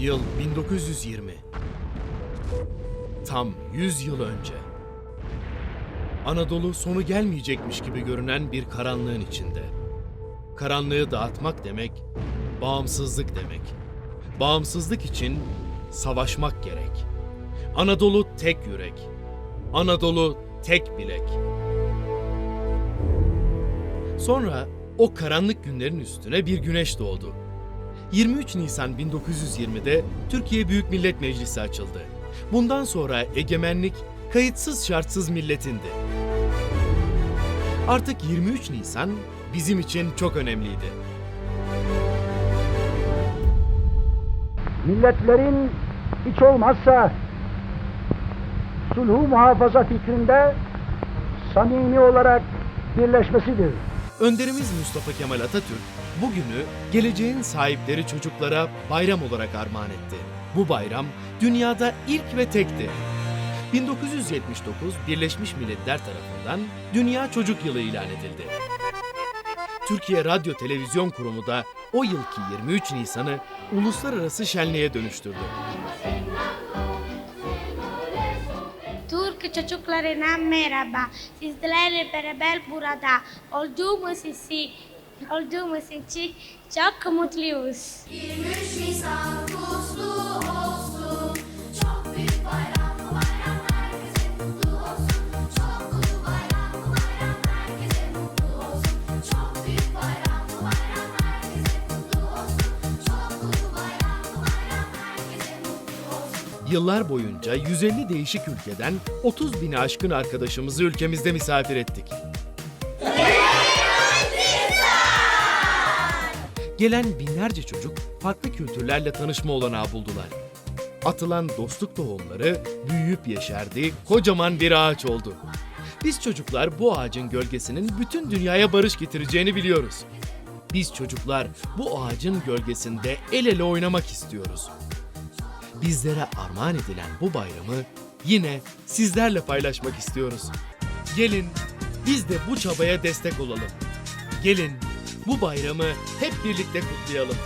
Yıl 1920. Tam 100 yıl önce. Anadolu sonu gelmeyecekmiş gibi görünen bir karanlığın içinde. Karanlığı dağıtmak demek, bağımsızlık demek. Bağımsızlık için savaşmak gerek. Anadolu tek yürek. Anadolu tek bilek. Sonra o karanlık günlerin üstüne bir güneş doğdu. 23 Nisan 1920'de Türkiye Büyük Millet Meclisi açıldı. Bundan sonra egemenlik kayıtsız şartsız milletindi. Artık 23 Nisan bizim için çok önemliydi. milletlerin hiç olmazsa sulhu muhafaza fikrinde samimi olarak birleşmesidir. Önderimiz Mustafa Kemal Atatürk bugünü geleceğin sahipleri çocuklara bayram olarak armağan etti. Bu bayram dünyada ilk ve tekti. 1979 Birleşmiş Milletler tarafından Dünya Çocuk Yılı ilan edildi. Türkiye Radyo Televizyon Kurumu da o yılki 23 Nisan'ı uluslararası şenliğe dönüştürdü. Çocuklarına merhaba. Sizlerle beraber burada olduğumuz için, olduğumuz için çok mutluyuz. 23 Nisan kutlu Yıllar boyunca 150 değişik ülkeden 30 bini aşkın arkadaşımızı ülkemizde misafir ettik. Gelen binlerce çocuk farklı kültürlerle tanışma olanağı buldular. Atılan dostluk tohumları büyüyüp yeşerdi, kocaman bir ağaç oldu. Biz çocuklar bu ağacın gölgesinin bütün dünyaya barış getireceğini biliyoruz. Biz çocuklar bu ağacın gölgesinde el ele oynamak istiyoruz bizlere armağan edilen bu bayramı yine sizlerle paylaşmak istiyoruz. Gelin biz de bu çabaya destek olalım. Gelin bu bayramı hep birlikte kutlayalım.